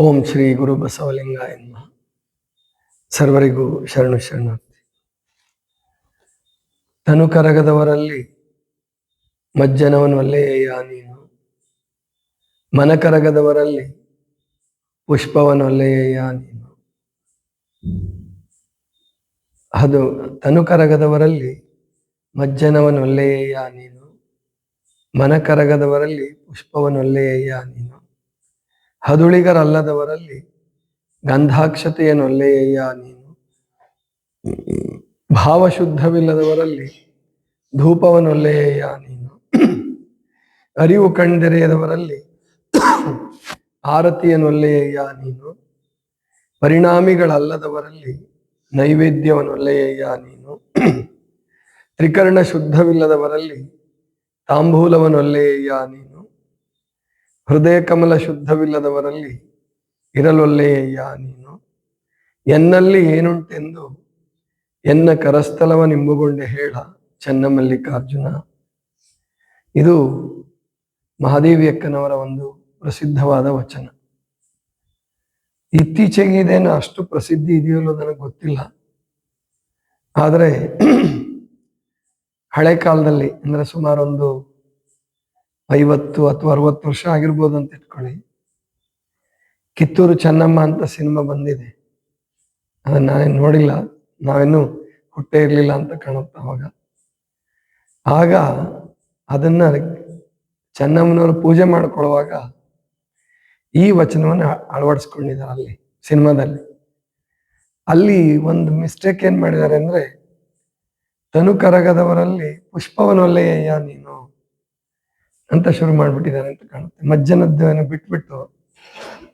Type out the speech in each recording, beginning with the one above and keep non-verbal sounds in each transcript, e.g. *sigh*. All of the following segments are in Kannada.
ಓಂ ಶ್ರೀ ಗುರು ಬಸವಲಿಂಗ ಎನ್ಮ ಸರ್ವರಿಗೂ ಶರಣು ಶರಣಾರ್ಥಿ. ತನು ಕರಗದವರಲ್ಲಿ ಮಜ್ಜನವನೊಲ್ಲೆಯ ನೀನು? ಮನ ಕರಗದವರಲ್ಲಿ ಪುಷ್ಪವನೊಲ್ಲೆಯ ನೀನು? ಅದು ತನು ಕರಗದವರಲ್ಲಿ ಮಜ್ಜನವನೊಲ್ಲೆಯ ನೀನು? ಮನ ಕರಗದವರಲ್ಲಿ ಪುಷ್ಪವನೊಲ್ಲೆಯ ನೀನು? ಹದುಳಿಗರಲ್ಲದವರಲ್ಲಿ ಗಂಧಾಕ್ಷತೆಯನ್ನೊಲ್ಲೆಯ ನೀನು? ಭಾವಶುದ್ಧವಿಲ್ಲದವರಲ್ಲಿ ಧೂಪವನ್ನೊಲ್ಲೆಯ ನೀನು? ಅರಿವು ಕಣ್ದೆರೆಯದವರಲ್ಲಿ ಅಲ್ಲೆಯ್ಯ ನೀನು? ಪರಿಣಾಮಿಗಳಲ್ಲದವರಲ್ಲಿ ನೈವೇದ್ಯವನ್ನೊಲ್ಲೆಯ ನೀನು? ತ್ರಿಕರ್ಣ ಶುದ್ಧವಿಲ್ಲದವರಲ್ಲಿ ತಾಂಬೂಲವನ್ನೊಲ್ಲೆಯ ನೀನು? ಹೃದಯ ಕಮಲ ಶುದ್ಧವಿಲ್ಲದವರಲ್ಲಿ ಇರಲೊಲ್ಲೆಯ ನೀನು? ಎನ್ನಲ್ಲಿ ಏನುಂಟೆಂದು? ಎನ್ನ ಕರಸ್ಥಲವ ನಿಂಬುಗೊಂಡೆ ಹೇಳ ಚನ್ನಮಲ್ಲಿಕಾರ್ಜುನ ಇದು ಮಹಾದೇವಿಯಕ್ಕನವರ ಒಂದು ಪ್ರಸಿದ್ಧವಾದ ವಚನ. ಇತ್ತೀಚೆಗೆ ಇದೇನು ಅಷ್ಟು ಪ್ರಸಿದ್ಧಿ ಇದೆಯೋ ನನಗೆ ಗೊತ್ತಿಲ್ಲ. ಆದರೆ ಹಳೆ ಕಾಲದಲ್ಲಿ, ಅಂದರೆ ಸುಮಾರು ಒಂದು ಐವತ್ತು ಅಥವಾ ಅರವತ್ತು ವರ್ಷ ಆಗಿರ್ಬೋದು ಅಂತ ಇಟ್ಕೊಳ್ಳಿ. ಕಿತ್ತೂರು ಚೆನ್ನಮ್ಮ ಅಂತ ಸಿನಿಮಾ ಬಂದಿದೆ. ಅದನ್ನ ನಾನೇನು ನೋಡಿಲ್ಲ. ನಾವೇನು ಹುಟ್ಟೆ ಇರಲಿಲ್ಲ ಅಂತ ಕಾಣುತ್ತೆ ಅವಾಗ. ಆಗ ಅದನ್ನ ಚೆನ್ನಮ್ಮನವರು ಪೂಜೆ ಮಾಡ್ಕೊಳ್ಳುವಾಗ ಈ ವಚನವನ್ನು ಅಳವಡಿಸ್ಕೊಂಡಿದ್ದಾರೆ ಅಲ್ಲಿ ಸಿನಿಮಾದಲ್ಲಿ. ಅಲ್ಲಿ ಒಂದು ಮಿಸ್ಟೇಕ್ ಏನ್ ಮಾಡಿದ್ದಾರೆ ಅಂದ್ರೆ ತನು ಕರಗದವರಲ್ಲಿ ಅಯ್ಯ ನೀನು? ಅಂತ ಶುರು ಮಾಡ್ಬಿಟ್ಟಿದ್ದಾರೆ ಅಂತ ಕಾಣುತ್ತೆ. ಮಜ್ಜನದ್ದನ್ನು ಬಿಟ್ಬಿಟ್ಟು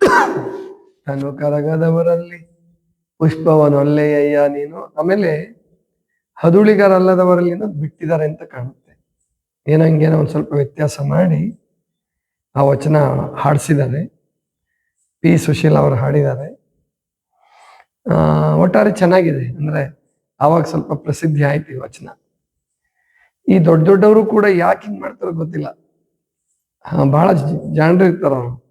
*coughs* ನಾನು ಕರಗದವರಲ್ಲಿ ಪುಷ್ಪವನೊಲ್ಲೆಯ ನೀನು, ಆಮೇಲೆ ಹದುಳಿಗರಲ್ಲದವರಲ್ಲಿ ಬಿಟ್ಟಿದ್ದಾರೆ ಅಂತ ಕಾಣುತ್ತೆ. ಏನಂಗೇನೋ ಒಂದು ಸ್ವಲ್ಪ ವ್ಯತ್ಯಾಸ ಮಾಡಿ ಆ ವಚನ ಹಾಡಿಸಿದ್ದಾರೆ. ಪಿ ಸುಶೀಲ್ ಅವರು ಹಾಡಿದ್ದಾರೆ. ಒಟ್ಟಾರೆ ಚೆನ್ನಾಗಿದೆ. ಅಂದ್ರೆ ಆವಾಗ ಸ್ವಲ್ಪ ಪ್ರಸಿದ್ಧಿ ಆಯ್ತು ಈ ವಚನ. ಈ ದೊಡ್ಡ ದೊಡ್ಡವರು ಕೂಡ ಯಾಕೆ ಹಿಂಗ್ ಮಾಡ್ತಾರೋ ಗೊತ್ತಿಲ್ಲ. ಬಹಳ ಜಾಣರು ಇರ್ತಾರೆ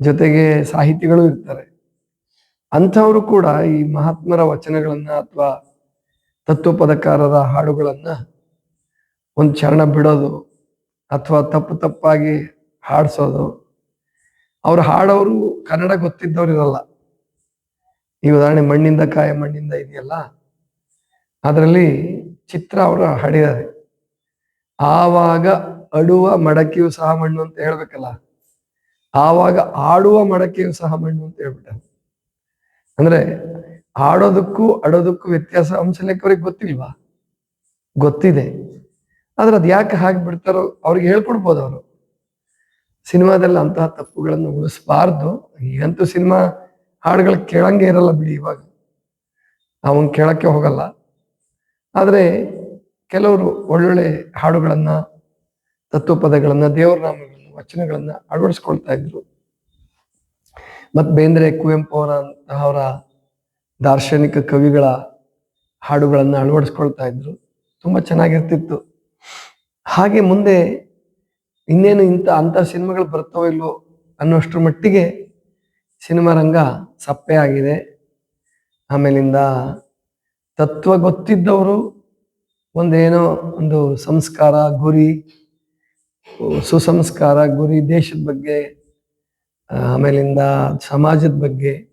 ಜೊತೆಗೆ ಸಾಹಿತಿಗಳು ಇರ್ತಾರೆ. ಅಂಥವರು ಕೂಡ ಈ ಮಹಾತ್ಮರ ವಚನಗಳನ್ನ ಅಥವಾ ತತ್ವಪದಕಾರರ ಹಾಡುಗಳನ್ನ ಒಂದು ಚರಣ ಬಿಡೋದು ಅಥವಾ ತಪ್ಪು ತಪ್ಪಾಗಿ ಹಾಡಿಸೋದು. ಅವ್ರು ಹಾಡೋರು ಕನ್ನಡ ಗೊತ್ತಿದ್ದವ್ರು ಇರಲ್ಲ. ಈ ಉದಾಹರಣೆ ಮಣ್ಣಿಂದ ಕಾಯ ಮಣ್ಣಿಂದ ಇದೆಯಲ್ಲ? ಅದರಲ್ಲಿ ಚಿತ್ರ ಅವರು ಹಾಡಿದ್ದಾರೆ. ಆವಾಗ ಅಡುವ ಮಡಕೆಯು ಸಹ ಮಣ್ಣು ಅಂತ ಹೇಳ್ಬೇಕಲ್ಲ? ಆವಾಗ ಆಡುವ ಮಡಕೆಯು ಸಹ ಮಣ್ಣು ಅಂತ ಹೇಳ್ಬಿಟ್ಟ. ಅಂದ್ರೆ ಆಡೋದಕ್ಕೂ ಅಡೋದಕ್ಕೂ ವ್ಯತ್ಯಾಸ ಅಂಶ ಲೆಕ್ಕವ್ರಿಗೆ ಗೊತ್ತಿಲ್ವಾ? ಗೊತ್ತಿದೆ. ಆದ್ರೆ ಅದ್ ಯಾಕೆ ಹಾಗೆ ಬಿಡ್ತಾರೋ ಅವ್ರಿಗೆ ಹೇಳ್ಕೊಡ್ಬೋದು ಅವರು. ಸಿನಿಮಾದಲ್ಲಿ ಅಂತಹ ತಪ್ಪುಗಳನ್ನು ಉಳಿಸ್ಬಾರ್ದು. ಈಗಂತೂ ಸಿನಿಮಾ ಹಾಡುಗಳು ಕೇಳಂಗೆ ಇರಲ್ಲ ಬಿಡಿ ಇವಾಗ. ಅವನ್ ಕೇಳಕ್ಕೆ ಹೋಗಲ್ಲ. ಆದ್ರೆ ಕೆಲವರು ಒಳ್ಳೊಳ್ಳೆ ಹಾಡುಗಳನ್ನ ತತ್ವಪದಗಳನ್ನ, ದೇವರ ನಾಮಗಳನ್ನು, ವಚನಗಳನ್ನ ಅಳವಡಿಸ್ಕೊಳ್ತಾ ಇದ್ರು. ಮತ್ ಬೇಂದ್ರೆ ಕುವೆಂಪು ಅವರ ಅವರ ದಾರ್ಶನಿಕ ಕವಿಗಳ ಹಾಡುಗಳನ್ನ ಅಳವಡಿಸ್ಕೊಳ್ತಾ ಇದ್ರು. ತುಂಬಾ ಚೆನ್ನಾಗಿರ್ತಿತ್ತು. ಹಾಗೆ ಮುಂದೆ ಇನ್ನೇನು ಇಂಥ ಅಂತ ಸಿನಿಮಾಗಳು ಬರ್ತಾವೋ ಇಲ್ವೋ ಅನ್ನೋಷ್ಟ್ರ ಮಟ್ಟಿಗೆ ಸಿನಿಮಾ ರಂಗ ಸಪ್ಪೆ ಆಗಿದೆ. ಆಮೇಲಿಂದ ತತ್ವ ಗೊತ್ತಿದ್ದವರು ಒಂದೇನೋ ಒಂದು ಸಂಸ್ಕಾರ, ಗುರಿ ಸುಸಂಸ್ಕಾರ, ಗುರಿ, ದೇಶದ ಬಗ್ಗೆ ಆಮೇಲಿಂದ ಸಮಾಜದ ಬಗ್ಗೆ,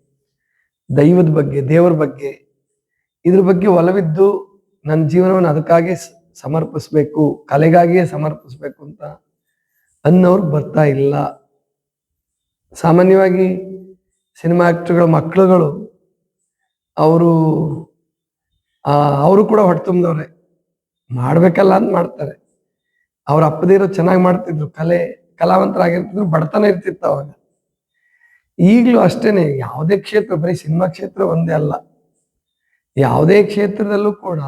ದೈವದ ಬಗ್ಗೆ, ದೇವರ ಬಗ್ಗೆ, ಇದ್ರ ಬಗ್ಗೆ ಒಲವಿದ್ದು ನನ್ನ ಜೀವನವನ್ನು ಅದಕ್ಕಾಗಿ ಸಮರ್ಪಿಸ್ಬೇಕು, ಕಲೆಗಾಗಿಯೇ ಸಮರ್ಪಿಸ್ಬೇಕು ಅಂತ ಅನ್ನೋರು ಬರ್ತಾ ಇಲ್ಲ. ಸಾಮಾನ್ಯವಾಗಿ ಸಿನಿಮಾ ಆ್ಯಕ್ಟ್ರುಗಳ ಮಕ್ಕಳುಗಳು ಅವರು ಅವರು ಕೂಡ ಹೊಟ್ಟೆ ತುಂಬಿದವ್ರೆ. ಮಾಡ್ಬೇಕಲ್ಲ ಅಂತ ಮಾಡ್ತಾರೆ. ಅವ್ರ ಅಪ್ಪದಿರೋ ಚೆನ್ನಾಗಿ ಮಾಡ್ತಿದ್ರು, ಕಲೆ, ಕಲಾವಂತರಾಗಿರ್ತಿದ್ರು, ಬಡತನ ಇರ್ತಿತ್ತು ಅವಾಗ. ಈಗಲೂ ಅಷ್ಟೇನೆ, ಯಾವುದೇ ಕ್ಷೇತ್ರ, ಬರೀ ಸಿನಿಮಾ ಕ್ಷೇತ್ರ ಒಂದೇ ಅಲ್ಲ. ಯಾವುದೇ ಕ್ಷೇತ್ರದಲ್ಲೂ ಕೂಡ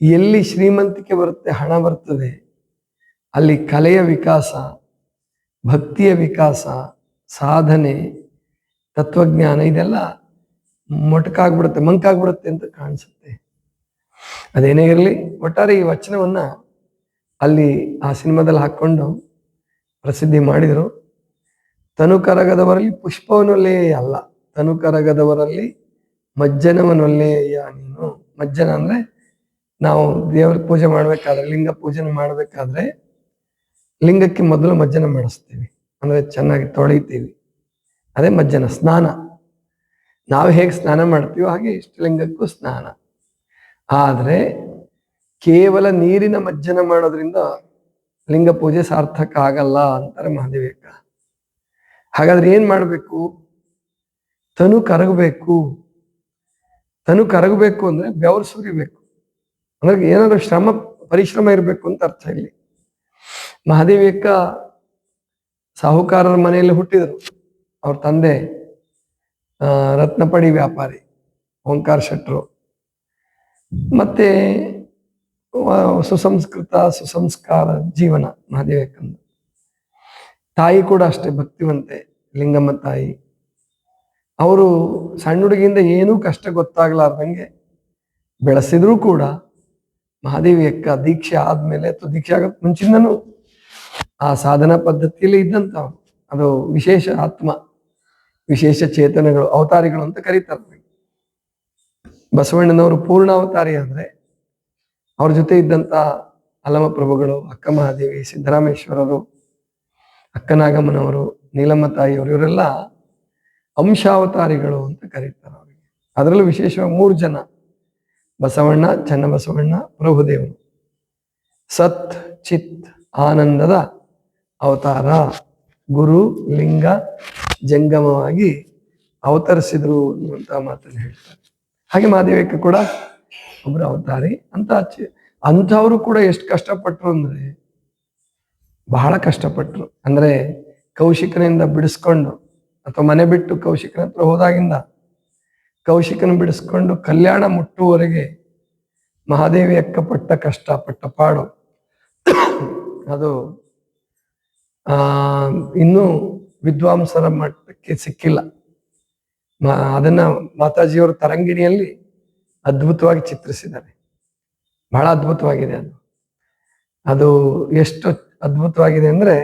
ಎಲ್ಲಿ ಶ್ರೀಮಂತಿಕೆ ಬರುತ್ತೆ, ಹಣ ಬರ್ತದೆ, ಅಲ್ಲಿ ಕಲೆಯ ವಿಕಾಸ, ಭಕ್ತಿಯ ವಿಕಾಸ, ಸಾಧನೆ, ತತ್ವಜ್ಞಾನ, ಇದೆಲ್ಲ ಮೊಟಕಾಗ್ಬಿಡುತ್ತೆ, ಮಂಕಾಗ್ಬಿಡುತ್ತೆ ಅಂತ ಕಾಣಿಸುತ್ತೆ. ಅದೇನೇ ಇರಲಿ, ಒಟ್ಟಾರೆ ಈ ವಚನವನ್ನ ಅಲ್ಲಿ ಆ ಸಿನಿಮಾದಲ್ಲಿ ಹಾಕೊಂಡು ಪ್ರಸಿದ್ಧಿ ಮಾಡಿದರು. ತನು ಕರಗದವರಲ್ಲಿ ಪುಷ್ಪವನ್ನೊಲ್ಲೆಯೇ ಅಲ್ಲ. ತನು ಕರಗದವರಲ್ಲಿ ಮಜ್ಜನವನ್ನೊಲ್ಲೆಯ ನೀನು. ಮಜ್ಜನ ಅಂದರೆ ನಾವು ದೇವ್ರ ಪೂಜೆ ಮಾಡಬೇಕಾದ್ರೆ, ಲಿಂಗ ಪೂಜೆ ಮಾಡಬೇಕಾದ್ರೆ ಲಿಂಗಕ್ಕೆ ಮೊದಲು ಮಜ್ಜನ ಮಾಡಿಸ್ತೀವಿ. ಅಂದರೆ ಚೆನ್ನಾಗಿ ತೊಳಿತೀವಿ. ಅದೇ ಮಜ್ಜನ ಸ್ನಾನ. ನಾವು ಹೇಗೆ ಸ್ನಾನ ಮಾಡ್ತೀವೋ ಹಾಗೆ ಇಷ್ಟಲಿಂಗಕ್ಕೂ ಸ್ನಾನ. ಆದ್ರೆ ಕೇವಲ ನೀರಿನ ಮಜ್ಜನ ಮಾಡೋದ್ರಿಂದ ಲಿಂಗ ಪೂಜೆ ಸಾರ್ಥಕ ಆಗಲ್ಲ ಅಂತಾರೆ ಮಹಾದೇವಿಕ ಹಾಗಾದ್ರೆ ಏನ್ ಮಾಡಬೇಕು? ತನು ಕರಗಬೇಕು. ತನು ಕರಗಬೇಕು ಅಂದ್ರೆ ಬೆವರು ಸುರಿಬೇಕು. ಅಂದ್ರೆ ಏನಾದ್ರು ಶ್ರಮ, ಪರಿಶ್ರಮ ಇರಬೇಕು ಅಂತ ಅರ್ಥ ಇಲ್ಲಿ. ಮಹಾದೇವಿಕ ಸಾಹುಕಾರರ ಮನೆಯಲ್ಲಿ ಹುಟ್ಟಿದರು. ಅವ್ರ ತಂದೆ ರತ್ನಪಡಿ ವ್ಯಾಪಾರಿ, ಓಂಕಾರ ಶೆಟ್ರು. ಮತ್ತೆ ಸುಸಂಸ್ಕೃತ, ಸುಸಂಸ್ಕಾರ, ಜೀವನ, ಮಹಾದೇವಕಂದ. ತಾಯಿ ಕೂಡ ಅಷ್ಟೇ, ಭಕ್ತಿವಂತೆ, ಲಿಂಗಮ್ಮ ತಾಯಿ. ಅವರು ಸಣ್ಣ ಹುಡುಗಿಯಿಂದ ಏನೂ ಕಷ್ಟ ಗೊತ್ತಾಗ್ಲಾರ್ದಂಗೆ ಬೆಳೆಸಿದ್ರು ಕೂಡ ಮಹಾದೇವಿ ಅಕ್ಕ ದೀಕ್ಷೆ ಆದ್ಮೇಲೆ ಅಥವಾ ದೀಕ್ಷೆ ಆಗ ಮುಂಚಿಂದನೂ ಆ ಸಾಧನಾ ಪದ್ಧತಿಯಲ್ಲಿ ಇದ್ದಂತ ಅದು ವಿಶೇಷ ಆತ್ಮ, ವಿಶೇಷ ಚೇತನಗಳು, ಅವತಾರಿಗಳು ಅಂತ ಕರೀತಾರೆ. ಬಸವಣ್ಣನವರು ಪೂರ್ಣ ಅವತಾರಿ ಅಂದ್ರೆ ಅವ್ರ ಜೊತೆ ಇದ್ದಂತ ಅಲಮ ಪ್ರಭುಗಳು ಅಕ್ಕ ಮಹಾದೇವಿ, ಸಿದ್ದರಾಮೇಶ್ವರರು ಅಕ್ಕನಾಗಮ್ಮನವರು ನೀಲಮ್ಮ ತಾಯಿಯವರು, ಇವರೆಲ್ಲ ಅಂಶಾವತಾರಿಗಳು ಅಂತ ಕರೀತಾರೆ ಅವರಿಗೆ. ಅದರಲ್ಲೂ ವಿಶೇಷವಾಗಿ ಮೂರು ಜನ, ಬಸವಣ್ಣ, ಚನ್ನಬಸವಣ್ಣ, ಪ್ರಭುದೇವರು. ಸತ್, ಚಿತ್, ಆನಂದದ ಅವತಾರ. ಗುರು, ಲಿಂಗ, ಜಂಗಮವಾಗಿ ಅವತರಿಸಿದ್ರು ಅನ್ನುವಂತ ಮಾತನ್ನು ಹೇಳ್ತಾರೆ. ಹಾಗೆ ಮಹಾದೇವಿಕ ಕೂಡ ಒಬ್ಬರು ಅವತಾರಿ ಅಂತ ಅಂಥವ್ರು ಕೂಡ ಎಷ್ಟು ಕಷ್ಟಪಟ್ಟರು ಅಂದ್ರೆ ಬಹಳ ಕಷ್ಟಪಟ್ಟರು ಅಂದ್ರೆ ಕೌಶಿಕನಿಂದ ಬಿಡಿಸ್ಕೊಂಡು, ಅಥವಾ ಮನೆ ಬಿಟ್ಟು ಕೌಶಿಕನ ಹತ್ರ ಹೋದಾಗಿಂದ ಕೌಶಿಕನ ಬಿಡಿಸ್ಕೊಂಡು ಕಲ್ಯಾಣ ಮುಟ್ಟುವವರೆಗೆ ಮಹಾದೇವಿ ಅಕ್ಕ ಪಟ್ಟ ಕಷ್ಟ, ಪಟ್ಟ ಪಾಡು. ಅದು, ಆ, ಇನ್ನೂ ವಿದ್ವಾಂಸರ ಮಟ್ಟಕ್ಕೆ ಸಿಕ್ಕಿಲ್ಲ. ಅದನ್ನ ಮಾತಾಜಿಯವರು ತರಂಗಿಣಿಯಲ್ಲಿ ಅದ್ಭುತವಾಗಿ ಚಿತ್ರಿಸಿದ್ದಾರೆ ಬಹಳ ಅದ್ಭುತವಾಗಿದೆ ಅದು. ಅದು ಎಷ್ಟು ಅದ್ಭುತವಾಗಿದೆ ಅಂದ್ರೆ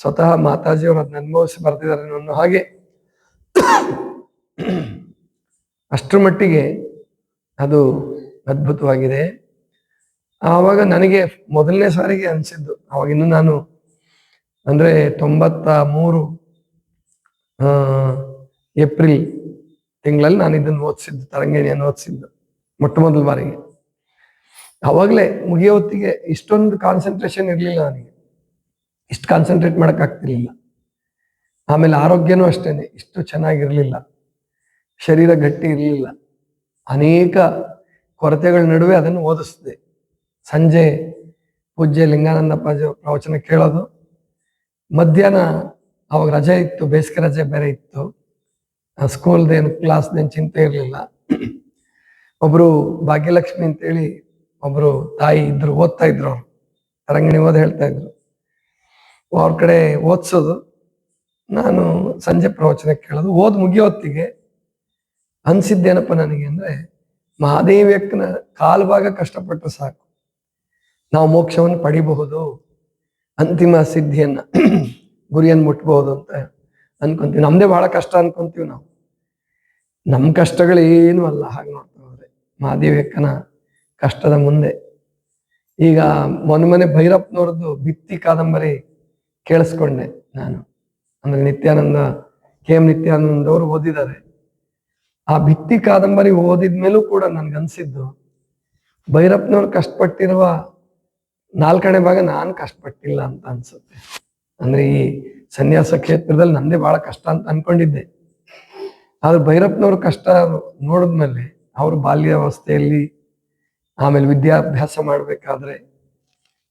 ಸ್ವತಃ ಮಾತಾಜಿಯವರು ಅದನ್ನ ಅನುಭವಿಸಿ ಬರ್ತಿದ್ದಾರೆ ಅನ್ನೋ ಹಾಗೆ ಅಷ್ಟರ ಮಟ್ಟಿಗೆ ಅದು ಅದ್ಭುತವಾಗಿದೆ. ಆವಾಗ ನನಗೆ ಮೊದಲನೇ ಸಾರಿಗೆ ಅನಿಸಿದ್ದು. ಅವಾಗಿನ್ನು ನಾನು ಅಂದ್ರೆ ತೊಂಬತ್ತ ಮೂರು ಏಪ್ರಿಲ್ ತಿಂಗಳಲ್ಲಿ ನಾನು ಇದನ್ನು ಓದಿಸಿದ್ದು, ತರಂಗಿಣಿಯನ್ನು ಓದಿಸಿದ್ದು. ಮೊಟ್ಟ ಮೊದಲ ಬಾರಿಗೆ. ಅವಾಗಲೇ ಮುಗಿಯೋ ಹೊತ್ತಿಗೆ ಇಷ್ಟೊಂದು ಕಾನ್ಸಂಟ್ರೇಷನ್ ಇರಲಿಲ್ಲ ನನಗೆ. ಇಷ್ಟು ಕಾನ್ಸಂಟ್ರೇಟ್ ಮಾಡೋಕ್ಕಾಗ್ತಿರ್ಲಿಲ್ಲ ಆಮೇಲೆ ಆರೋಗ್ಯನೂ ಅಷ್ಟೇನೆ, ಇಷ್ಟು ಚೆನ್ನಾಗಿರಲಿಲ್ಲ. ಶರೀರ ಗಟ್ಟಿ ಇರಲಿಲ್ಲ. ಅನೇಕ ಕೊರತೆಗಳ ನಡುವೆ ಅದನ್ನು ಓದಿಸಿದೆ. ಸಂಜೆ ಪೂಜ್ಯ ಲಿಂಗಾನಂದಪ್ಪಾಜಿ ಪ್ರವಚನ ಕೇಳೋದು. ಮಧ್ಯಾಹ್ನ ಅವಾಗ ರಜೆ ಇತ್ತು, ಬೇಸಿಗೆ ರಜೆ ಬೇರೆ ಇತ್ತು. ಸ್ಕೂಲ್ದೇನು ಕ್ಲಾಸ್ದೇನು ಚಿಂತೆ ಇರಲಿಲ್ಲ. ಒಬ್ರು ಭಾಗ್ಯಲಕ್ಷ್ಮಿ ಅಂತೇಳಿ ಒಬ್ರು ತಾಯಿ ಇದ್ರು, ಓದ್ತಾ ಇದ್ರು ಅವ್ರು. ತರಂಗಿಣಿ ಓದ್ ಹೇಳ್ತಾ ಇದ್ರು. ಅವ್ರ ಕಡೆ ಓದ್ಸೋದು. ನಾನು ಸಂಜೆ ಪ್ರವಚನ ಕೇಳೋದು. ಓದ್ ಮುಗಿಯೋ ಹೊತ್ತಿಗೆ ಅನ್ಸಿದ್ದೇನಪ್ಪ ನನಗೆ ಅಂದ್ರೆ ಮಹಾದೇವಿಯಕ್ಕನ ಕಾಲು ಭಾಗ ಕಷ್ಟಪಟ್ಟರೆ ಸಾಕು. ನಾವು ಮೋಕ್ಷವನ್ನು ಪಡಿಬಹುದು. ಅಂತಿಮ ಸಿದ್ಧಿಯನ್ನ ಗುರಿಯನ್ನು ಮುಟ್ಬಹುದು ಅಂತ ಅನ್ಕೊಂತೀವಿ. ನಮ್ದೇ ಬಹಳ ಕಷ್ಟ ಅನ್ಕೊಂತೀವಿ ನಾವು. ನಮ್ಮ ಕಷ್ಟಗಳೇನು ಅಲ್ಲ, ಹಾಗೆ ನೋಡ್ತಾ ಹೋದ್ರೆ ಮಹಾದೇವಿಯಕ್ಕನ ಕಷ್ಟದ ಮುಂದೆ. ಈಗ ಮೊನ್ನೆ ಮೊನ್ನೆ ಭೈರಪ್ಪನವ್ರದ್ದು ಭಿತ್ತಿ ಕಾದಂಬರಿ ಕೇಳಿಸ್ಕೊಂಡೆ ನಾನು. ಅಂದ್ರೆ ನಿತ್ಯಾನಂದ, ಕೆ ಎಂ ನಿತ್ಯಾನಂದ ಅವರು ಓದಿದ್ದಾರೆ. ಆ ಭಿತ್ತಿ ಕಾದಂಬರಿ ಓದಿದ್ಮೇಲೂ ಕೂಡ ನನ್ಗನ್ಸಿದ್ದು ಭೈರಪ್ಪನವ್ರು ಕಷ್ಟಪಟ್ಟಿರುವ ನಾಲ್ಕನೇ ಭಾಗ ನಾನು ಕಷ್ಟಪಟ್ಟಿಲ್ಲ ಅಂತ ಅನ್ಸುತ್ತೆ. ಅಂದ್ರೆ ಈ ಸನ್ಯಾಸ ಕ್ಷೇತ್ರದಲ್ಲಿ ನಂದೇ ಬಹಳ ಕಷ್ಟ ಅಂತ ಅನ್ಕೊಂಡಿದ್ದೆ. ಆದ್ರೆ ಭೈರಪ್ಪನವ್ರ ಕಷ್ಟ ನೋಡಿದ್ಮೇಲೆ ಅವ್ರ ಬಾಲ್ಯಾವಸ್ಥೆಯಲ್ಲಿ ಆಮೇಲೆ ವಿದ್ಯಾಭ್ಯಾಸ ಮಾಡಬೇಕಾದ್ರೆ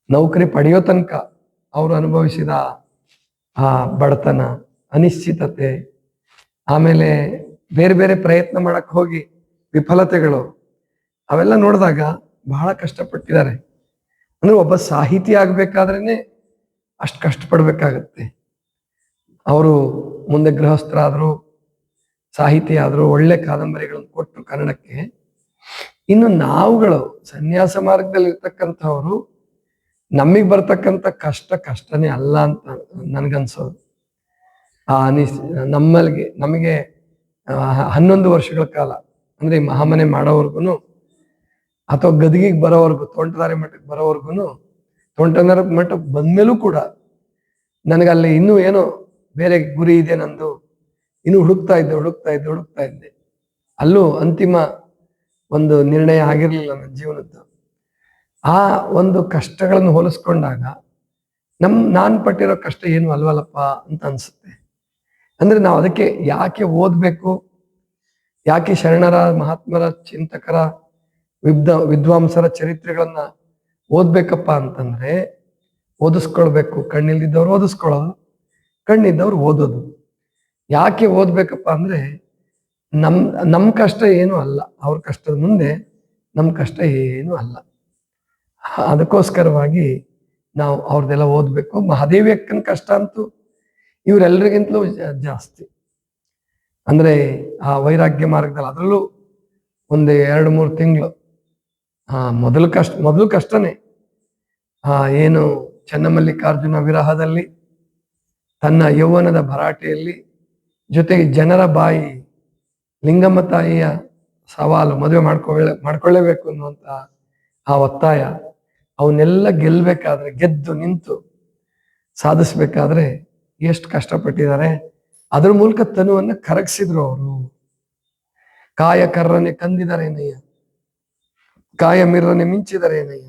ನೌಕರಿ ಪಡೆಯೋ ತನಕ ಅವರು ಅನುಭವಿಸಿದ ಆ ಬಡತನ, ಅನಿಶ್ಚಿತತೆ, ಆಮೇಲೆ ಬೇರೆ ಬೇರೆ ಪ್ರಯತ್ನ ಮಾಡಕ್ಕೆ ಹೋಗಿ ವಿಫಲತೆಗಳು, ಅವೆಲ್ಲ ನೋಡಿದಾಗ ಬಹಳ ಕಷ್ಟಪಟ್ಟಿದ್ದಾರೆ. ಅಂದ್ರೆ ಒಬ್ಬ ಸಾಹಿತಿ ಆಗ್ಬೇಕಾದ್ರೇನೆ ಅಷ್ಟು ಕಷ್ಟಪಡಬೇಕಾಗತ್ತೆ. ಅವರು ಮುಂದೆ ಗೃಹಸ್ಥರಾದ್ರು ಸಾಹಿತಿ ಆದರೂ ಒಳ್ಳೆ ಕಾದಂಬರಿಗಳನ್ನು ಕೊಟ್ಟರು ಕನ್ನಡಕ್ಕೆ. ಇನ್ನು ನಾವುಗಳು ಸನ್ಯಾಸ ಮಾರ್ಗದಲ್ಲಿ ಇರ್ತಕ್ಕಂಥವ್ರು ನಮಗೆ ಬರ್ತಕ್ಕಂಥ ಕಷ್ಟ ಕಷ್ಟನೇ ಅಲ್ಲ ಅಂತ ನನಗನ್ಸೋದು. ಆ ಅನಿಸ್ ನಮ್ಮಲ್ಲಿಗೆ ನಮಗೆ ಹನ್ನೊಂದು ವರ್ಷಗಳ ಕಾಲ ಅಂದ್ರೆ ಈ ಮಹಾಮನೆ ಮಾಡೋವರ್ಗು ಅಥವಾ ಗದಗಿಗೆ ಬರೋವರೆಗೂ, ತೋಂಟದಾರಿ ಮಠಕ್ಕೆ ಬರೋವರೆಗೂ ತೋಂಟದಾರಿ ಮಠಕ್ಕೆ ಬಂದ್ಮೇಲೂ ಕೂಡ ನನಗಲ್ಲಿ ಇನ್ನೂ ಏನೋ ಬೇರೆ ಗುರಿ ಇದೆ ನಂದು ಇನ್ನು ಹುಡುಕ್ತಾ ಇದ್ದೆ ಹುಡುಕ್ತಾ ಇದ್ದೆ ಹುಡುಕ್ತಾ ಇದ್ದೆ. ಅಲ್ಲೂ ಅಂತಿಮ ಒಂದು ನಿರ್ಣಯ ಆಗಿರಲಿಲ್ಲ ನನ್ನ ಜೀವನದ್ದು. ಆ ಒಂದು ಕಷ್ಟಗಳನ್ನು ಹೋಲಿಸ್ಕೊಂಡಾಗ ನಮ್, ನಾನು ಪಟ್ಟಿರೋ ಕಷ್ಟ ಏನು ಅಲ್ವಲ್ಲಪ್ಪ ಅಂತ ಅನ್ಸುತ್ತೆ. ಅಂದ್ರೆ ನಾವು ಅದಕ್ಕೆ ಯಾಕೆ ಓದ್ಬೇಕು? ಯಾಕೆ ಶರಣರ, ಮಹಾತ್ಮರ, ಚಿಂತಕರ, ವಿದ್ವ, ವಿದ್ವಾಂಸರ ಚರಿತ್ರೆಗಳನ್ನ ಓದ್ಬೇಕಪ್ಪ ಅಂತಂದ್ರೆ ಓದಿಸ್ಕೊಳ್ಬೇಕು. ಕಣ್ಣಿಲ್ದಿದ್ದವ್ರು ಓದಿಸ್ಕೊಳ್ಳೋದು, ಕಣ್ಣಿದ್ದವ್ರು ಓದೋದು. ಯಾಕೆ ಓದ್ಬೇಕಪ್ಪ ಅಂದ್ರೆ ನಮ್ಮ ನಮ್ಮ ಕಷ್ಟ ಏನು ಅಲ್ಲ. ಅವ್ರ ಕಷ್ಟದ ಮುಂದೆ ನಮ್ಮ ಕಷ್ಟ ಏನು ಅಲ್ಲ. ಅದಕ್ಕೋಸ್ಕರವಾಗಿ ನಾವು ಅವ್ರದ್ದೆಲ್ಲ ಓದ್ಬೇಕು. ಮಹಾದೇವಿ ಅಕ್ಕನ ಕಷ್ಟ ಅಂತೂ ಇವರೆಲ್ಲರಿಗಿಂತಲೂ ಜಾಸ್ತಿ. ಅಂದ್ರೆ ಆ ವೈರಾಗ್ಯ ಮಾರ್ಗದಲ್ಲಿ ಅದರಲ್ಲೂ ಒಂದು ಎರಡು, ಮೂರು ತಿಂಗಳು. ಆ, ಮೊದಲು ಕಷ್ಟ, ಮೊದಲು ಕಷ್ಟನೇ. ಆ, ಏನು ಚನ್ನಮಲ್ಲಿಕಾರ್ಜುನ ವಿರಹದಲ್ಲಿ ತನ್ನ ಯೌವನದ ಭರಾಟೆಯಲ್ಲಿ ಜೊತೆಗೆ ಜನರ ಬಾಯಿ ಲಿಂಗಮ್ಮ ತಾಯಿಯ ಸವಾಲು, ಮದುವೆ ಮಾಡ್ಕೊಳ್ಳೆ, ಮಾಡ್ಕೊಳ್ಳೇಬೇಕು ಅನ್ನುವಂತ ಆ ಒತ್ತಾಯ ಅವನ್ನೆಲ್ಲ ಗೆಲ್ಲಬೇಕಾದ್ರೆ ಗೆದ್ದು ನಿಂತು ಸಾಧಿಸ್ಬೇಕಾದ್ರೆ ಎಷ್ಟು ಕಷ್ಟಪಟ್ಟಿದ್ದಾರೆ. ಅದ್ರ ಮೂಲಕ ತನುವನ್ನು ಕರಗಿಸಿದ್ರು ಅವರು. ಕಾಯ ಕರ್ರನೆ ಕಂದಿದರೇನಯ್ಯ ಕಾಯ ಮಿರ್ರನೆ ಮಿಂಚಿದರೇನಯ್ಯ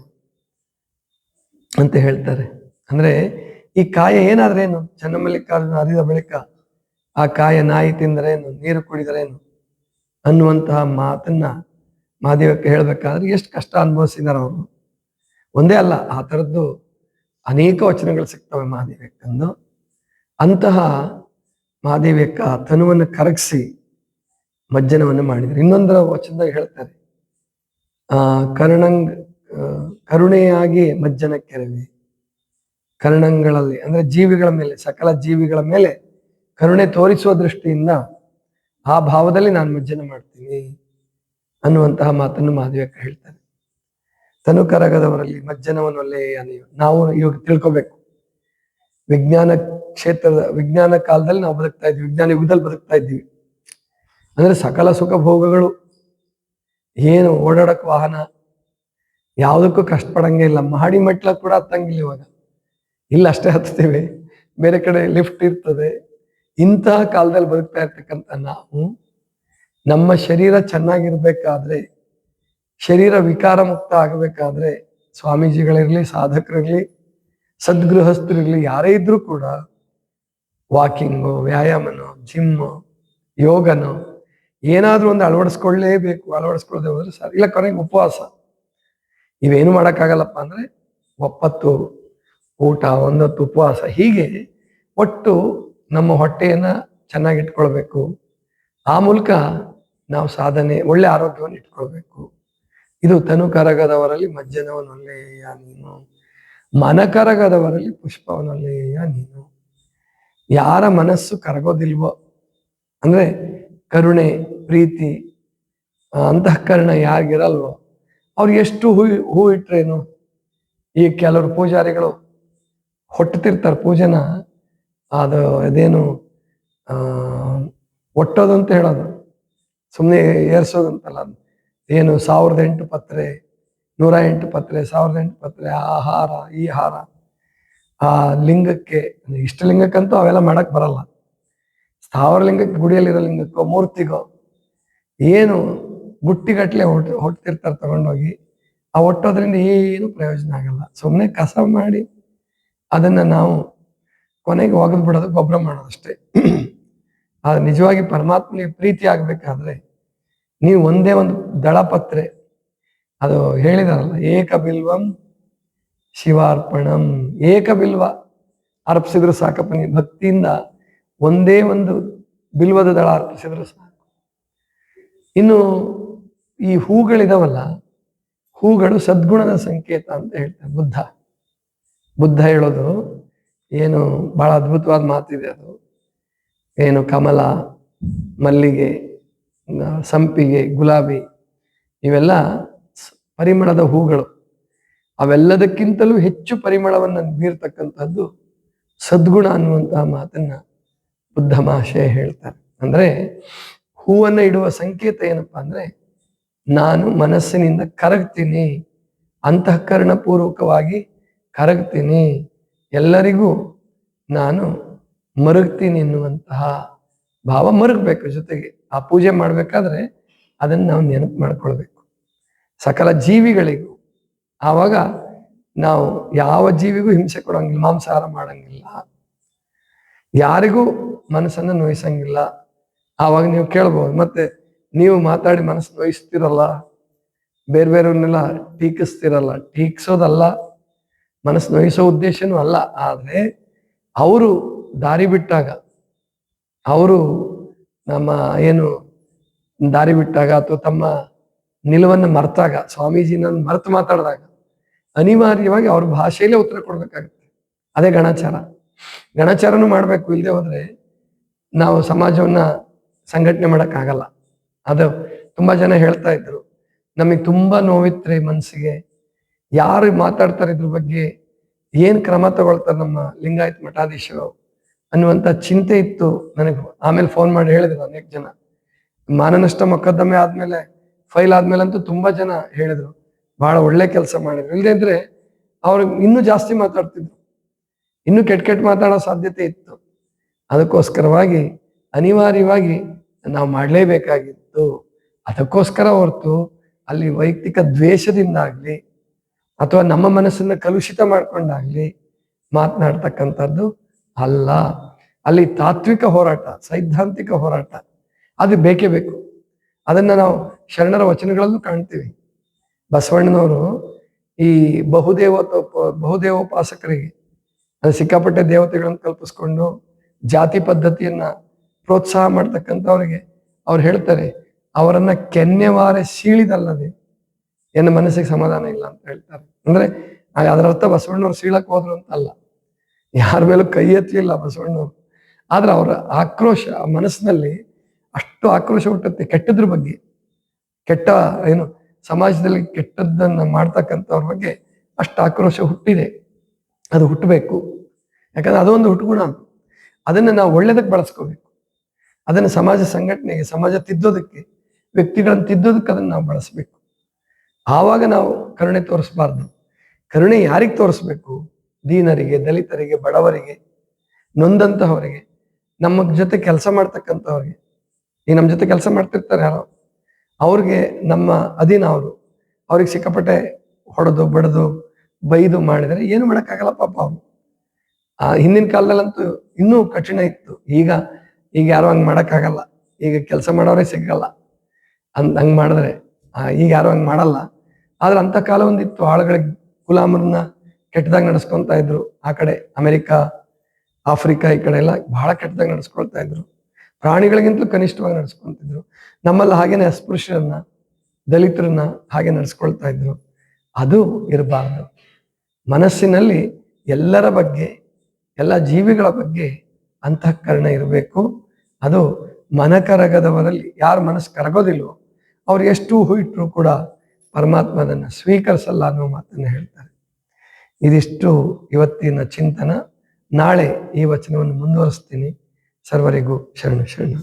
ಅಂತ ಹೇಳ್ತಾರೆ. ಅಂದ್ರೆ ಈ ಕಾಯ ಏನಾದ್ರೇನು? ಚನ್ನಮಲ್ಲಿಕಾರ್ಜುನ ಹರಿದ ಬಳಿಕ ಆ ಕಾಯ ನಾಯಿ ತಿಂದರೇನು? ನೀರು ಕುಡಿದರೇನು? ಅನ್ನುವಂತಹ ಮಾತನ್ನ ಮಾದೇವಕ್ಕೆ ಹೇಳಬೇಕಾದ್ರೆ ಎಷ್ಟು ಕಷ್ಟ ಅನುಭವಿಸಿದ್ದಾರೆ ಅವರು. ಒಂದೇ ಅಲ್ಲ, ಆ ಥರದ್ದು ಅನೇಕ ವಚನಗಳು ಸಿಗ್ತವೆ ಮಹಾದೇವಕ್ಕಂದು ಅಂತಹ ಮಹಾದೇವಿಯಕ್ಕ ತನುವನ್ನು ಕರಗಿಸಿ ಮಜ್ಜನವನ್ನು ಮಾಡಿದರು. ಇನ್ನೊಂದರ ವಚನದಾಗ ಹೇಳ್ತಾರೆ, ಆ, ಕರ್ಣಂಗ್ ಕರುಣೆಯಾಗಿ ಮಜ್ಜನ ಕೆರವಿ. ಕರ್ಣಂಗಳಲ್ಲಿ, ಅಂದ್ರೆ ಜೀವಿಗಳ ಮೇಲೆ, ಸಕಲ ಜೀವಿಗಳ ಮೇಲೆ ಕರುಣೆ ತೋರಿಸುವ ದೃಷ್ಟಿಯಿಂದ ಆ ಭಾವದಲ್ಲಿ ನಾನು ಮಜ್ಜನ ಮಾಡ್ತೀನಿ ಅನ್ನುವಂತಹ ಮಾತನ್ನು ಮಹಾದೇವಕ್ಕ ಹೇಳ್ತಾರೆ ತನು ಕರಗದವರಲ್ಲಿ ಮಜ್ಜನವನ್ನು ಒಳ್ಳೆಯ ನಾವು ಇವಾಗ ತಿಳ್ಕೊಬೇಕು. ವಿಜ್ಞಾನ ಕ್ಷೇತ್ರದ, ವಿಜ್ಞಾನ ಕಾಲದಲ್ಲಿ ನಾವು ಬದುಕ್ತಾ ಇದ್ವಿ, ವಿಜ್ಞಾನ ಯುಗದಲ್ಲಿ ಬದುಕ್ತಾ ಇದ್ದೀವಿ ಅಂದ್ರೆ ಸಕಲ ಸುಖ ಭೋಗಗಳು, ಏನು ಓಡಾಡಕ್ ವಾಹನ, ಯಾವುದಕ್ಕೂ ಕಷ್ಟಪಡಂಗೆ ಇಲ್ಲ. ಮಹಡಿ ಮೆಟ್ಲ ಕೂಡ ಹತ್ತಂಗಿಲ್ಲ ಇವಾಗ. ಇಲ್ಲ, ಅಷ್ಟೇ ಹತ್ತೀವಿ ಬೇರೆ ಕಡೆ ಲಿಫ್ಟ್ ಇರ್ತದೆ. ಇಂತಹ ಕಾಲದಲ್ಲಿ ಬದುಕ್ತಾ ಇರ್ತಕ್ಕಂಥ ನಾವು, ನಮ್ಮ ಶರೀರ ಚೆನ್ನಾಗಿರ್ಬೇಕಾದ್ರೆ, ಶರೀರ ವಿಕಾರ ಮುಕ್ತ ಆಗಬೇಕಾದ್ರೆ, ಸ್ವಾಮೀಜಿಗಳಿರಲಿ, ಸಾಧಕರಿರ್ಲಿ, ಸದ್ಗೃಹಸ್ಥರಿರಲಿ, ಯಾರೇ ಇದ್ರೂ ಕೂಡ ವಾಕಿಂಗು, ವ್ಯಾಯಾಮನೋ, ಜಿಮ್ಮು, ಯೋಗನೋ, ಏನಾದರೂ ಒಂದು ಅಳವಡಿಸ್ಕೊಳ್ಳೇಬೇಕು, ಅಳವಡಿಸ್ಕೊಳ್ಳದೆ ಹೋದ್ರೆ ಸರ್ ಇಲ್ಲ, ಕೊನೆಗೆ ಉಪವಾಸ. ಇವೇನು ಮಾಡೋಕ್ಕಾಗಲ್ಲಪ್ಪ ಅಂದರೆ, ಒಪ್ಪತ್ತು ಊಟ, ಒಂದೊತ್ತು ಉಪವಾಸ, ಹೀಗೆ ಒಟ್ಟು ನಮ್ಮ ಹೊಟ್ಟೆಯನ್ನ ಚೆನ್ನಾಗಿಟ್ಕೊಳ್ಬೇಕು. ಆ ಮೂಲಕ ನಾವು ಸಾಧನೆ, ಒಳ್ಳೆ ಆರೋಗ್ಯವನ್ನು ಇಟ್ಕೊಳ್ಬೇಕು. ಇದು ತನು ಕರಗದವರಲ್ಲಿ ಮಜ್ಜನವನೊಲ್ಲೆಯ ನೀನು? ಮನ ಕರಗದವರಲ್ಲಿ ಪುಷ್ಪವನೊಲ್ಲೆಯ ನೀನು? ಯಾರ ಮನಸ್ಸು ಕರಗೋದಿಲ್ವೋ? ಅಂದ್ರೆ ಕರುಣೆ, ಪ್ರೀತಿ ಅಂತಃಕರಣ ಯಾರಿಗಿರಲ್ವೋ? ಅವ್ರು ಎಷ್ಟು ಹೂ ಹೂ ಇಟ್ರೇನು? ಈ ಕೆಲವರು ಪೂಜಾರಿಗಳು ಹೊಟ್ಟತಿರ್ತಾರೆ ಪೂಜೆನ. ಅದು ಅದೇನು ಒಟ್ಟೋದು ಅಂತ ಹೇಳೋದು. ಸುಮ್ಮನೆ ಏರ್ಸೋದಂತಲ್ಲ. ಏನು ಸಾವಿರದ ಎಂಟು ಪತ್ರೆ, ನೂರ ಎಂಟು ಪತ್ರೆ, ಸಾವಿರದ ಎಂಟು ಪತ್ರೆ, ಆ ಹಾರ, ಈ ಹಾರ. ಆ ಲಿಂಗಕ್ಕೆ ಇಷ್ಟ ಲಿಂಗಕ್ಕಂತೂ ಅವೆಲ್ಲ ಮಾಡಕ್ಕೆ ಬರಲ್ಲ. ಸಾವಿರ ಲಿಂಗಕ್ಕೆ, ಗುಡಿಯಲ್ಲಿರೋ ಲಿಂಗಕ್ಕೋ, ಮೂರ್ತಿಗೋ, ಏನು ಬುಟ್ಟಿಗಟ್ಟಲೆ ಹೊಟ್ಟೆ ಹೊಟ್ಟಿರ್ತಾರೆ ತಗೊಂಡೋಗಿ, ಆ ಒಟ್ಟೋದ್ರಿಂದ ಏನು ಪ್ರಯೋಜನ ಆಗಲ್ಲ. ಸುಮ್ಮನೆ ಕಸ ಮಾಡಿ ಅದನ್ನು ನಾವು ಕೊನೆಗೆ ಒಗೆದು ಬಿಡೋದು ಗೊಬ್ಬರ ಮಾಡೋದಷ್ಟೇ. ಆದ್ರೆ ನಿಜವಾಗಿ ಪರಮಾತ್ಮನಿಗೆ ಪ್ರೀತಿ ಆಗ್ಬೇಕಾದ್ರೆ ನೀವು ಒಂದೇ ಒಂದು ದಳಪತ್ರೆ. ಅದು ಹೇಳಿದಾರಲ್ಲ ಏಕ ಬಿಲ್ವಂ ಶಿವಾರ್ಪಣಂ. ಏಕ ಬಿಲ್ವ ಅರ್ಪಿಸಿದ್ರು ಸಾಕಪ್ಪ ನೀವು ಭಕ್ತಿಯಿಂದ ಒಂದೇ ಒಂದು ಬಿಲ್ವದ ದಳ ಅರ್ಪಿಸಿದ್ರು ಸಾಕು. ಇನ್ನು ಈ ಹೂಗಳಿದಾವಲ್ಲ, ಹೂಗಳು ಸದ್ಗುಣದ ಸಂಕೇತ ಅಂತ ಹೇಳ್ತಾರೆ ಬುದ್ಧ. ಬುದ್ಧ ಹೇಳೋದು ಏನು ಬಹಳ ಅದ್ಭುತವಾದ ಮಾತಿದೆ ಅದು. ಏನು ಕಮಲ, ಮಲ್ಲಿಗೆ ಸಂಪಿಗೆ, ಗುಲಾಬಿ ಇವೆಲ್ಲ ಪರಿಮಳದ ಹೂಗಳು. ಅವೆಲ್ಲದಕ್ಕಿಂತಲೂ ಹೆಚ್ಚು ಪರಿಮಳವನ್ನು ಬೀರ್ತಕ್ಕಂಥದ್ದು ಸದ್ಗುಣ ಅನ್ನುವಂತಹ ಮಾತನ್ನ ಬುದ್ಧ ಮಹಾಶಯ ಹೇಳ್ತಾರೆ. ಅಂದ್ರೆ ಹೂವನ್ನು ಇಡುವ ಸಂಕೇತ ಏನಪ್ಪಾ ಅಂದ್ರೆ ನಾನು ಮನಸ್ಸಿನಿಂದ ಕರಗ್ತೀನಿ ಅಂತಃಕರಣ ಪೂರ್ವಕವಾಗಿ ಕರಗ್ತೀನಿ ಎಲ್ಲರಿಗೂ ನಾನು ಮರುಗ್ತೀನಿ ಎನ್ನುವಂತಹ ಭಾವ ಮರುಗಬೇಕು. ಜೊತೆಗೆ ಆ ಪೂಜೆ ಮಾಡಬೇಕಾದ್ರೆ ಅದನ್ನು ನಾವು ನೆನಪು ಮಾಡ್ಕೊಳ್ಬೇಕು. ಸಕಲ ಜೀವಿಗಳಿಗೂ ಆವಾಗ ನಾವು ಯಾವ ಜೀವಿಗೂ ಹಿಂಸೆ ಕೊಡೋಂಗಿಲ್ಲ, ಮಾಂಸಾಹಾರ ಮಾಡಂಗಿಲ್ಲ. ಯಾರಿಗೂ ಮನಸ್ಸನ್ನು ನೋಯಿಸಂಗಿಲ್ಲ. ಆವಾಗ ನೀವು ಕೇಳ್ಬೋದು, ಮತ್ತೆ ನೀವು ಮಾತಾಡಿ ಮನಸ್ಸು ನೋಯಿಸ್ತಿರಲ್ಲ ಬೇರೆ ಬೇರೆಯವ್ರನ್ನೆಲ್ಲ ಟೀಕಿಸ್ತಿರಲ್ಲ, ಟೀಕಿಸೋದಲ್ಲ. ಮನಸ್ಸು ನೋಯಿಸೋ ಉದ್ದೇಶನೂ ಅಲ್ಲ. ಆದರೆ ಅವರು ದಾರಿ ಬಿಟ್ಟಾಗ, ಅವರು ನಮ್ಮ ಏನು ದಾರಿ ಬಿಟ್ಟಾಗ ಅಥವಾ ತಮ್ಮ ನಿಲುವನ್ನು ಮರ್ತಾಗ, ಸ್ವಾಮೀಜಿನ ಮರೆತು ಮಾತಾಡಿದಾಗ ಅನಿವಾರ್ಯವಾಗಿ ಅವ್ರ ಭಾಷೆಯಲ್ಲೇ ಉತ್ತರ ಕೊಡ್ಬೇಕಾಗುತ್ತೆ. ಅದೇ ಗಣಾಚಾರ. ಗಣಾಚಾರನು ಮಾಡಬೇಕು ಇಲ್ಲದೆ ಹೋದ್ರೆ ನಾವು ಸಮಾಜವನ್ನ ಸಂಘಟನೆ ಮಾಡೋಕ್ಕಾಗಲ್ಲ. ಅದು ತುಂಬಾ ಜನ ಹೇಳ್ತಾ ಇದ್ರು, ನಮಗೆ ತುಂಬಾ ನೋವಿತ್ರಿ ಮನಸ್ಸಿಗೆ ಯಾರು ಮಾತಾಡ್ತಾರೆ ಇದ್ರ ಬಗ್ಗೆ, ಏನ್ ಕ್ರಮ ತಗೊಳ್ತಾರೆ ನಮ್ಮ ಲಿಂಗಾಯತ್ ಮಠಾಧೀಶರು? ಅನ್ನುವಂತ ಚಿಂತೆ ಇತ್ತು ನನಗೆ. ಆಮೇಲೆ ಫೋನ್ ಮಾಡಿ ಹೇಳಿದ್ರು ಅನೇಕ ಜನ. ಮಾನನಷ್ಟ ಮೊಕದ್ದಮೆ ಆದ್ಮೇಲೆ ಫೈಲ್ ಆದ್ಮೇಲೆ ಅಂತೂ ತುಂಬಾ ಜನ ಹೇಳಿದ್ರು. ಬಹಳ ಒಳ್ಳೆ ಕೆಲಸ ಮಾಡಿದ್ರು. ಇಲ್ಲದೆ ಇದ್ರೆ ಅವ್ರು ಇನ್ನೂ ಜಾಸ್ತಿ ಮಾತಾಡ್ತಿದ್ರು. ಇನ್ನೂ ಕೆಟ್ಟ ಕೆಟ್ಟ ಮಾತಾಡೋ ಸಾಧ್ಯತೆ ಇತ್ತು. ಅದಕ್ಕೋಸ್ಕರವಾಗಿ, ಅನಿವಾರ್ಯವಾಗಿ ನಾವು ಮಾಡಲೇಬೇಕಾಗಿತ್ತು. ಅದಕ್ಕೋಸ್ಕರ ಹೊರತು ಅಲ್ಲಿ ವೈಯಕ್ತಿಕ ದ್ವೇಷದಿಂದ ಆಗ್ಲಿ ಅಥವಾ ನಮ್ಮ ಮನಸ್ಸನ್ನು ಕಲುಷಿತ ಮಾಡ್ಕೊಂಡಾಗ್ಲಿ ಮಾತನಾಡ್ತಕ್ಕಂಥದ್ದು ಅಲ್ಲ. ಅಲ್ಲಿ ತಾತ್ವಿಕ ಹೋರಾಟ, ಸೈದ್ಧಾಂತಿಕ ಹೋರಾಟ, ಅದು ಬೇಕೇ ಬೇಕು. ಅದನ್ನ ನಾವು ಶರಣರ ವಚನಗಳಲ್ಲೂ ಕಾಣ್ತೀವಿ. ಬಸವಣ್ಣನವರು ಈ ಬಹುದೇವ ಬಹುದೇವೋಪಾಸಕರಿಗೆ ಅದು ಸಿಕ್ಕಾಪಟ್ಟೆ ದೇವತೆಗಳನ್ನು ಕಲ್ಪಿಸ್ಕೊಂಡು ಜಾತಿ ಪದ್ಧತಿಯನ್ನ ಪ್ರೋತ್ಸಾಹ ಮಾಡ್ತಕ್ಕಂಥವ್ರಿಗೆ ಅವ್ರು ಹೇಳ್ತಾರೆ, ಅವರನ್ನ ಕೆನ್ನೆವಾರೆ ಸೀಳಿದಲ್ಲದೆ ಏನು ಮನಸ್ಸಿಗೆ ಸಮಾಧಾನ ಇಲ್ಲ ಅಂತ ಹೇಳ್ತಾರೆ. ಅಂದ್ರೆ ಅದರ ಅರ್ಥ ಬಸವಣ್ಣವ್ರು ಸೀಳಕ್ ಹೋದ್ರು ಅಂತ ಅಲ್ಲ ಯಾರ ಮೇಲೂ ಕೈ ಎತ್ತಲಿಲ್ಲ ಬಸವಣ್ಣವ್ರು. ಆದ್ರೆ ಅವರ ಆಕ್ರೋಶ ಮನಸ್ಸಿನಲ್ಲಿ ಅಷ್ಟು ಆಕ್ರೋಶ ಹುಟ್ಟುತ್ತೆ ಕೆಟ್ಟದ್ರ ಬಗ್ಗೆ. ಕೆಟ್ಟ ಏನು ಸಮಾಜದಲ್ಲಿ ಕೆಟ್ಟದ್ದನ್ನ ಮಾಡ್ತಕ್ಕಂಥವ್ರ ಬಗ್ಗೆ ಅಷ್ಟು ಆಕ್ರೋಶ ಹುಟ್ಟಿದೆ. ಅದು ಹುಟ್ಟಬೇಕು. ಯಾಕಂದ್ರೆ ಅದೊಂದು ಹುಟ್ಟುಗುಣ ಅದನ್ನು ನಾವು ಒಳ್ಳೇದಕ್ಕೆ ಬಳಸ್ಕೋಬೇಕು. ಅದನ್ನು ಸಮಾಜ ಸಂಘಟನೆಗೆ, ಸಮಾಜ ತಿದ್ದೋದಕ್ಕೆ, ವ್ಯಕ್ತಿಗಳನ್ನು ತಿದ್ದೋದಕ್ಕೆ ಅದನ್ನು ನಾವು ಬಳಸಬೇಕು. ಆವಾಗ ನಾವು ಕರುಣೆ ತೋರಿಸಬಾರ್ದು. ಕರುಣೆ ಯಾರಿಗೆ ತೋರಿಸ್ಬೇಕು? ದೀನರಿಗೆ, ದಲಿತರಿಗೆ, ಬಡವರಿಗೆ, ನೊಂದಂತಹವರಿಗೆ, ನಮ್ಮ ಜೊತೆ ಕೆಲಸ ಮಾಡ್ತಕ್ಕಂಥವ್ರಿಗೆ ಈಗ ನಮ್ಮ ಜೊತೆ ಕೆಲಸ ಮಾಡ್ತಿರ್ತಾರೆ ಯಾರೋ. ಅವ್ರಿಗೆ ನಮ್ಮ ಅಧೀನ ಅವರು, ಅವ್ರಿಗೆ ಸಿಕ್ಕಾಪಟ್ಟೆ ಹೊಡೆದು, ಬಡಿದು, ಬೈದು ಮಾಡಿದರೆ ಏನು ಮಾಡೋಕ್ಕಾಗಲ್ಲ ಪಾಪ ಅವರು. ಆ ಹಿಂದಿನ ಕಾಲದಲ್ಲಂತೂ ಇನ್ನೂ ಕಠಿಣ ಇತ್ತು. ಈಗ ಈಗ ಯಾರು ಹಂಗೆ ಮಾಡೋಕ್ಕಾಗಲ್ಲ. ಈಗ ಕೆಲಸ ಮಾಡೋರೇ ಸಿಗಲ್ಲ. ಅಂದ್ ಹಂಗೆ ಮಾಡಿದ್ರೆ ಈಗ ಯಾರು ಹಂಗೆ ಮಾಡಲ್ಲ. ಆದ್ರೆ ಅಂತ ಕಾಲ ಒಂದಿತ್ತು. ಆಳುಗಳಿಗೆ ಗುಲಾಮರನ್ನ ಕೆಟ್ಟದಾಗ ನಡೆಸ್ಕೊಂತ ಇದ್ರು. ಆ ಕಡೆ ಅಮೆರಿಕ, ಆಫ್ರಿಕಾ ಈ ಕಡೆ ಎಲ್ಲ ಬಹಳ ಕೆಟ್ಟದಾಗ ನಡೆಸ್ಕೊಳ್ತಾ ಇದ್ರು. ಪ್ರಾಣಿಗಳಿಗಿಂತಲೂ ಕನಿಷ್ಠವಾಗಿ ನಡೆಸ್ಕೊಂತಿದ್ರು. ನಮ್ಮಲ್ಲಿ ಹಾಗೇನೆ ಅಸ್ಪೃಶ್ಯರನ್ನ, ದಲಿತರನ್ನ ಹಾಗೆ ನಡೆಸ್ಕೊಳ್ತಾ ಇದ್ರು. ಅದು ಇರಬಾರ್ದು. ಮನಸ್ಸಿನಲ್ಲಿ ಎಲ್ಲರ ಬಗ್ಗೆ, ಎಲ್ಲ ಜೀವಿಗಳ ಬಗ್ಗೆ ಅಂತಃಕರಣ ಇರಬೇಕು. ಅದು ಮನ ಕರಗದವರಲ್ಲಿ ಯಾರು ಮನಸ್ಸು ಕರಗೋದಿಲ್ವೋ, ಅವ್ರು ಎಷ್ಟು ಹೂ ಇಟ್ಟರು ಕೂಡ ಪರಮಾತ್ಮ ಅದನ್ನು ಸ್ವೀಕರಿಸಲ್ಲ ಅನ್ನೋ ಮಾತನ್ನು ಹೇಳ್ತಾರೆ. ಇದಿಷ್ಟು ಇವತ್ತಿನ ಚಿಂತನ. ನಾಳೆ ಈ ವಚನವನ್ನು ಮುಂದುವರಿಸ್ತೀನಿ. ಸರ್ವರಿಗೂ ಶರಣ ಶರಣ.